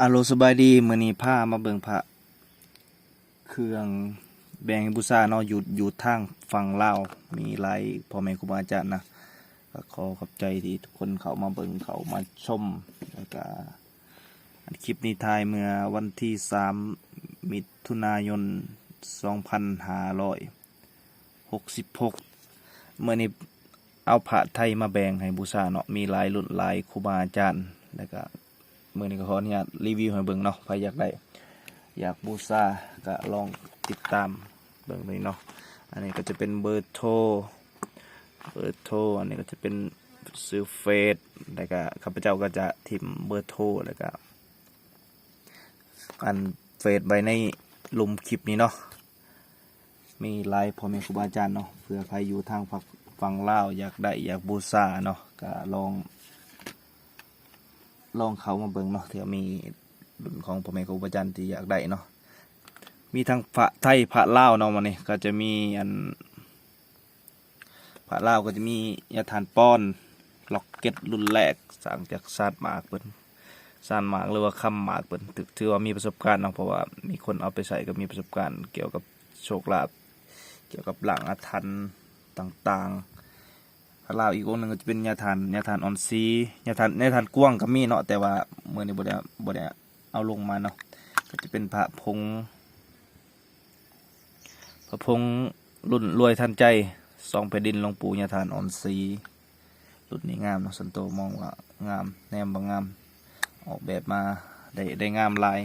อาโลสบายดีมือนี้ามาเบิ่งพระ เครื่องแบงบูชาเนาะอยู่อยู่ทางฝั่งลาวมีหลายพ่อแม่ครูบาอาจารย์นะก็ขอขอบใจที่ทุกคนเขามาเบิ่งเขามาชมแล้วก็คลิปนี้ถ่ายเมื่อวันที่3มิถุนายน2566เมื่อนี้เอาพระไทยมาแบ่งให้บูชาเนาะมีหลายรุ่นหลายครูบาอาจารย์แล้วก็ มือนี้ก็ขออนุญาตรีวิวให้เบิ่งเนาะใครอยากได้อยากบูชาก็ลองติดตามเบิ่งเลยเนาะอันนี้ก็จะเป็นเบอร์โทรเบอร์โทรอันนี้ก็จะเป็นซื้อเฟซแล้วก็ข้าพเจ้าก็จะทิมเบอร์โทรแล้วก็อันเฟซไว้ในลุมคลิปนี้เนาะมีไลน์พ่อแม่ครูบาอาจารย์เนาะเผื่อใครอยู่ทางฝั่งฝั่งลาวอยากได้อยากบูชาเนาะก็ลอง ลองเขามาเบิ่งเนาะเถื่อมีรุ่นของพ่อแม่ครูบาอาจารย์ที่อยากได้เนาะมีทั้งพระไทยพระลาวเนาะมันนี่ก็จะมีอันพระลาวก็จะมียาทานป้อนล็อกเก็ตรุ่นแรกสร้างจากซาดหมากเปิ้นซานหมากหรือว่าคำหมากเปิ้นถือถือว่ามีประสบการณ์เนาะเพราะว่ามีคนเอาไปใส่ก็มีประสบการณ์ เกี่ยวกับโชคลาภเกี่ยวกับหลังอาถรรพ์ต่างๆ พระลาวอีกองหนึ่งก็จะเป็นยาทานยาทานออนซียาทานยาทานกว้างก็มีเนาะแต่ว่าเมื่อนี้บ่ได้บ่ได้เอาลงมาเนาะก็จะเป็นพระพงพระพงรุ่นรวยทันใจสองแผ่นดินหลวงปู่ยาทานออนซีรุ่นนี้งามเนาะสันโตมองว่างามแนมบางงาม ออกแบบมาได้ได้งามลาย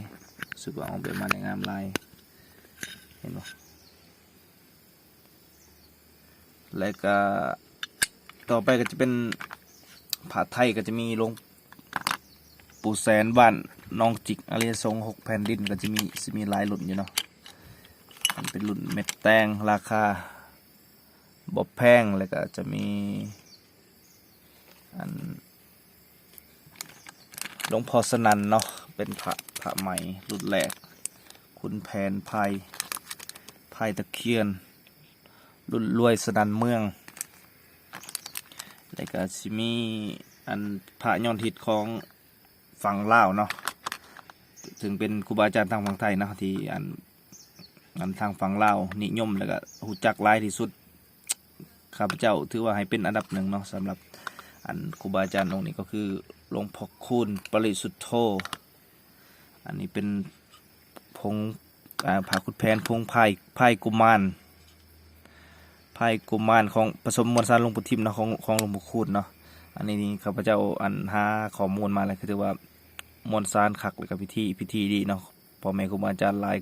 สึกว่าออกแบบมาได้งามลายเห็นบ่แล้วก็ ต่อไปก็จะเป็นผาไทยก็จะมีหลวงปู่แสนบ้านน้องจิกอาเรียทรงหกแผ่นดินก็จะมีจะมีหลายรุ่นอยู่เนาะมันเป็นรุ่นเม็ดแตงราคาบอบแพงแล้วก็จะมีอันหลวงพ่อสนันเนาะเป็นพระพระใหม่รุ่นแรก คุณแผนไพยไพยตะเคียน รุ่นรวยสนันเมือง แล้วก็สิมีอันพระยอนทิศของฝั่งลาวเนาะถึงเป็นครูบาอาจารย์ทางฝั่งไทยนะที่อันอันทางฝั่งลาวนิยมแล้วก็หูจักหลายที่สุดข้าพเจ้าถือว่าให้เป็นอันดับหนึ่งเนาะสำหรับอันครูบาอาจารย์องค์นี้ก็คือหลวงพ่อคูณปริสุทธโธอันนี้เป็นพงอ่าผาคุดแผนพงไพ่ไพ่กุมาร ไพ่กุมารของผสมมวลสารหลวงปู่ทิมเนาะของของหลวงปู่คูณเนาะอันนี้นี่ข้าพเจ้าอันหาข้อมูลมาแล้วคือว่ามวลสารขักแล้วก็พิธีพิธีดีเนาะพ่อแม่ครูบาอาจารย์หลาย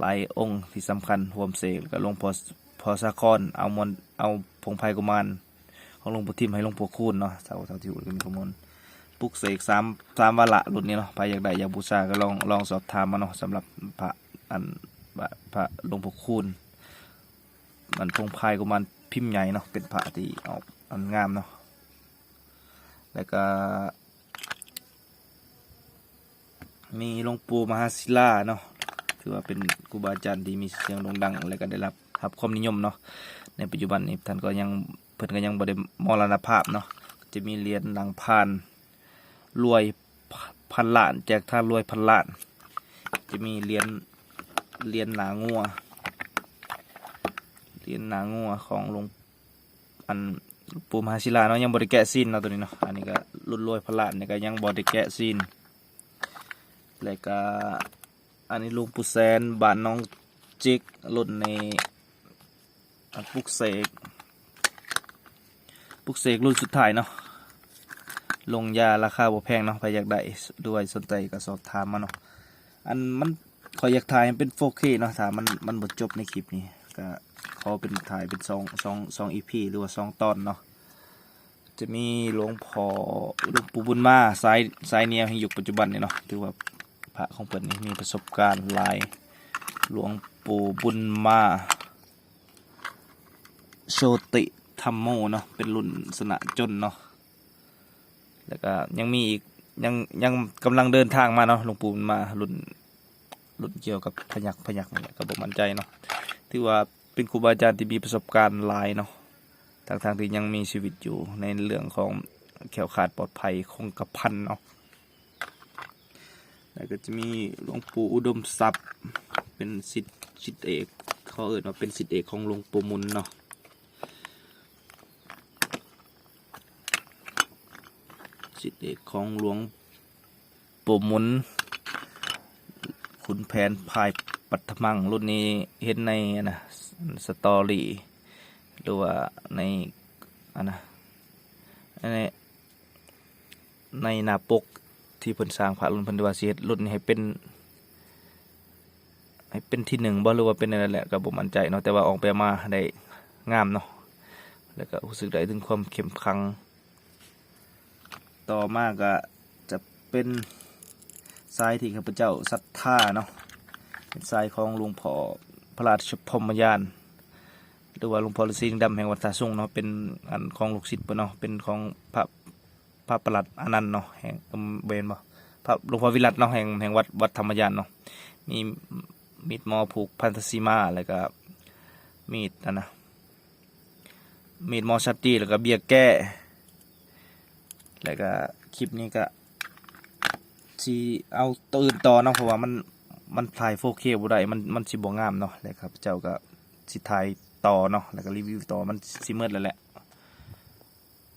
หลายองค์ที่สำคัญรวมเสกแล้วก็หลวงพ่อพ่อสะคอนเอามวลเอาพงไพ่กุมารของหลวงปู่ทิมให้หลวงปู่คูณเนาะเท่าเท่าที่อุดมีข้อมูลปลุกเสกสามสามวาระรุ่นนี้เนาะใครอยากได้อยากบูชาก็ลองลองสอบถามมาเนาะสำหรับพระอันพระหลวงปู่คูณ มันพงพายกุมันพิมพ์ใหญ่เนาะเป็นพระที่ออกอันงามเนาะแล้วก็มีหลวงปู่มหาศิลาเนาะถือว่าเป็นครูบาอาจารย์ที่มีเสียงโด่งดัง และก็ได้รับรับความนิยมเนาะในปัจจุบันนี้ท่านก็ยังเพิ่นก็ยังบ่ได้มรณภาพเนาะจะมีเหรียญหลังพานรวยพันล้านแจกท่านรวยพันล้าน จะมีเหรียญเหรียญหนางัว เหรียญหนางัวของหลวงอันปู่มหาศิลาเนาะยังบริแกะซีนเนาะตัวนี้เนาะอันนี้ก็รุ่นรวยพระลานนี่ก็ยังบริแกะซีนแล้วก็อันนี้ลุงปู่แสนบ้านน้องจิกรุ่นในอันปุกเสกปุกเสกรุ่นสุดท้ายเนาะลงยาราคาบ่แพงเนาะใครอยากได้ด้วยสนใจก็สอบถามมาเนาะอันมันขอยอยากถ่ายเป็น 4K เนาะถ้ามันมันบ่จบในคลิปนี้ก็ อเป็นถ่ายเป็นสองสองสองอีพีหรือว่าสองตอนเนาะจะมีหลวงพ่อหลวงปู่บุญมาสายสายเนียให้อยู่ปัจจุบันนี่เนาะถือว่าพระของเปิดนี่มีประสบการณ์หลายหลวงปู่บุญมาโชติธรรมโมเนาะเป็นรุ่นสนะจนเนาะแล้วก็ยังมีอีกยังยังกำลังเดินทางมาเนาะหลวงปู่บุญมารุ่นรุ่นเกี่ยวกับพยักพยักเนี่แหละก็บอกมั่นใจเนาะถือว่า เป็นครูบาอาจารย์ที่มีประสบการณ์หลายเนาะทางทางที่ยังมีชีวิตอยู่ในเรื่องของแขวขาดปลอดภัยคงกระพันเนาะแล้วก็จะมีหลวงปู่อุดมทรัพย์เป็นสิทธิ์สิทธิเอกเขาเอ่ยว่าเป็นสิทธิเอกของหลวงปู่มุนเนาะสิทธิเอกของหลวงปู่มุนขุนแผนพายปัทมังรุ่นนี้เห็นในนะ สตอรี่หรือว่าในอันนะในในหน้าปกที่เพิ่นสร้างพระรุ่นเพันธวาสิเฮ็ดรุ่นนี้ให้เป็นให้เป็นที่หนึ่งบ่หรือว่าเป็นอะไรแหละก็บ่มั่นใจเนาะแต่ว่าออกแบบมาได้งามเนาะแล้วก็รู้สึกได้ถึงความเข้มขลัง ต่อมาก็จะเป็นทรายที่ข้าพเจ้าศรัทธาเนาะเป็นทรายของหลวงพ่อ พระราชพรมยานหรือว่าหลวงพ่อฤาษีลิงดำแห่งวัดท่าสุงเนาะเป็นอันของลูกศิษย์เพิ่นเนาะเป็นของพระพระประหลัดอนันต์เนาะแห่งอำเบนบ่พระหลวงพ่อวิรัตเนาะแห่งแห่งวัดวัดธรรมยานเนาะมีมีดหมอผูกพันธสีมาแล้วก็มีดอันะมีดหมอชัตตีแล้วก็เบียร์แก้แล้วก็คลิปนี้ก็ที่เอาตื่นต่อเนาะเพราะว่ามัน มันถ่าย 4K บ่ได้มันมันสิบ่งามเนาะแล้วครับเจ้าก็สิถ่ายต่อเนาะแล้วก็รีวิวต่อมันสิมืดแล้วแหละ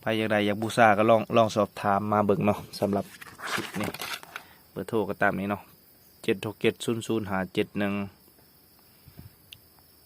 ใครอยากได้อยากบูชาก็ลองลองสอบถามมาเบิ่งเนาะสำหรับคลิปนี้เบอร์โทรก็ตามนี้เนาะเจ็ดหกเจ็ดศูนย์ศูนย์หาเจ็ดหนึ่ง